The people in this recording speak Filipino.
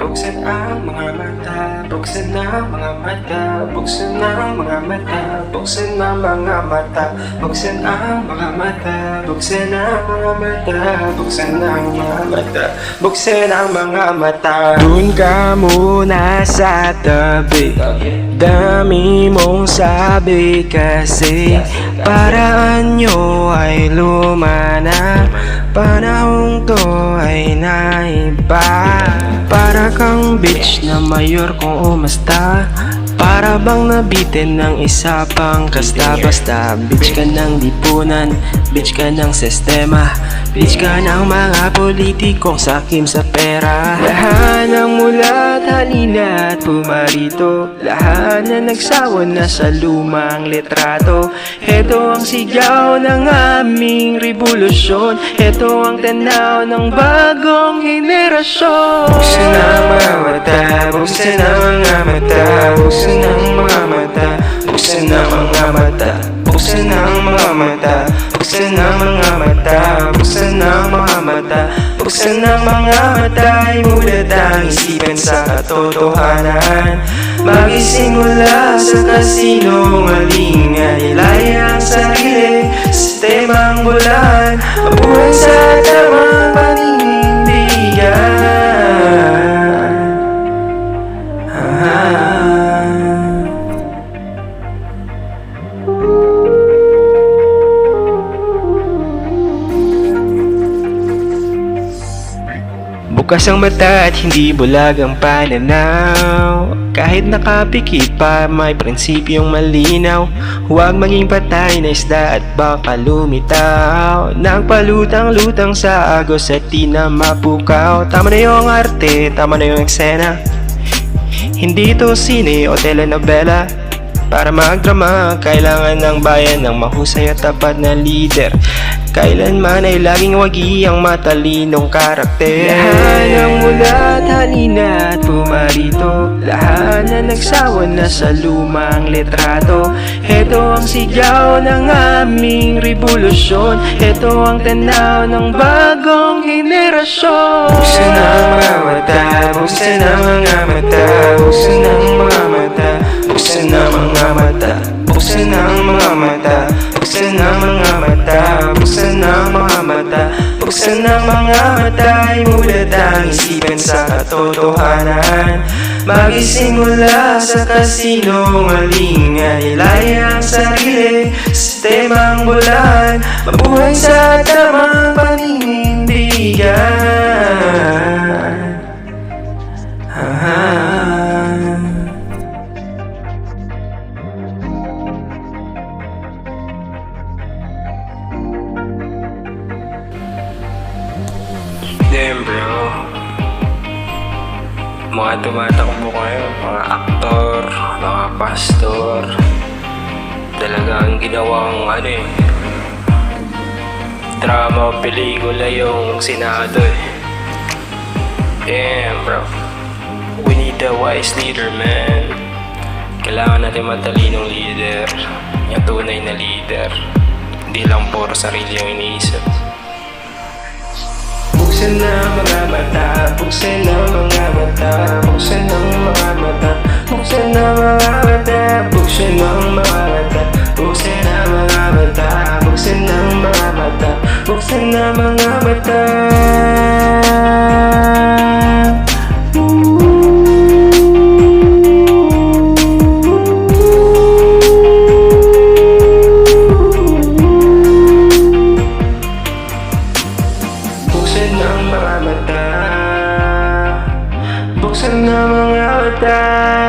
Buksan ang mga mata, buksan ang mga mata, buksan ang mga mata, buksan ang mga mata, buksan ang mga mata, buksan ang mga mata, buksan ang mga mata, buksan ang mga mata. Doon ka muna sa tabi, dami mong sabi kasi paraan nyo ay lumana, panahong to ay naiba. Para kang bitch na mayor kung umasta Para bang nabitin ng isa pang kasta Basta bitch ka ng lipunan Bitch ka ng sistema. Bitch ka ng mga politikong sakim sa pera. Lahat ng mulat halina at pumarito. Lahat na nagsawa na sa lumang litrato. Heto ang sigaw ng aming revolusyon. Heto ang tanaw ng bagong henerasyon. Buksan ang mga mata, buksan ang mga mata Buksan ang mga mata, buksan ang mga mata Buksan ang mga mata, buksan ang mga mata Buksan ang mga mata, buksan ang mga mata Imulat ang isipan sa katotohanan. Magising mula sa kasino Bukas ang mata at hindi bulag ang pananaw. Kahit nakapikit pa may prinsipyong malinaw. Huwag maging patay na isda at baka lumitaw. Nang palutang-lutang sa agos at di na mapukaw. Tama na yung arte, tama na yung eksena. Hindi ito sine o telenovela para magdrama, kailangan ng bayan ng mahusay at tapat na leader. Kailanman ay laging wagi ang matalinong karakter. Lahat ng mulat halina at pumarito. Lahat na nagsawa na sa lumang litrato. Heto ang sigaw ng aming revolusyon. Heto ang tanaw ng bagong henerasyon. Buksan ang mga mata, buksan ang mga mata Buksan ang mga mata, buksan ang mga mata. Buksan ang mga mata, buksan ang mga mata. Buksan ang mga mata, buksan ang mga mata. Imulat ang isipan sa katotohanan. Magising mula sa kasino Malinga ilaya ang sarili. Sistemang bulan. Mabuhay sa tamang paninindigan Damn bro Mga tumatakbo ngayon Mga aktor Mga pastor. Talagang ginawang ano eh Drama o pelikula yung Senado eh. Damn bro. We need a wise leader man. Kailangan natin matalinong leader. Yung tunay na leader. Hindi lang puro sarili yung iniisip Buksan na mga mata, buksan na mga mata, buksan ang mga mata, buksan na mga mata, buksan ang mga mata, buksan na mga mata, buksan ang mga mata, buksan na mga mata. Mata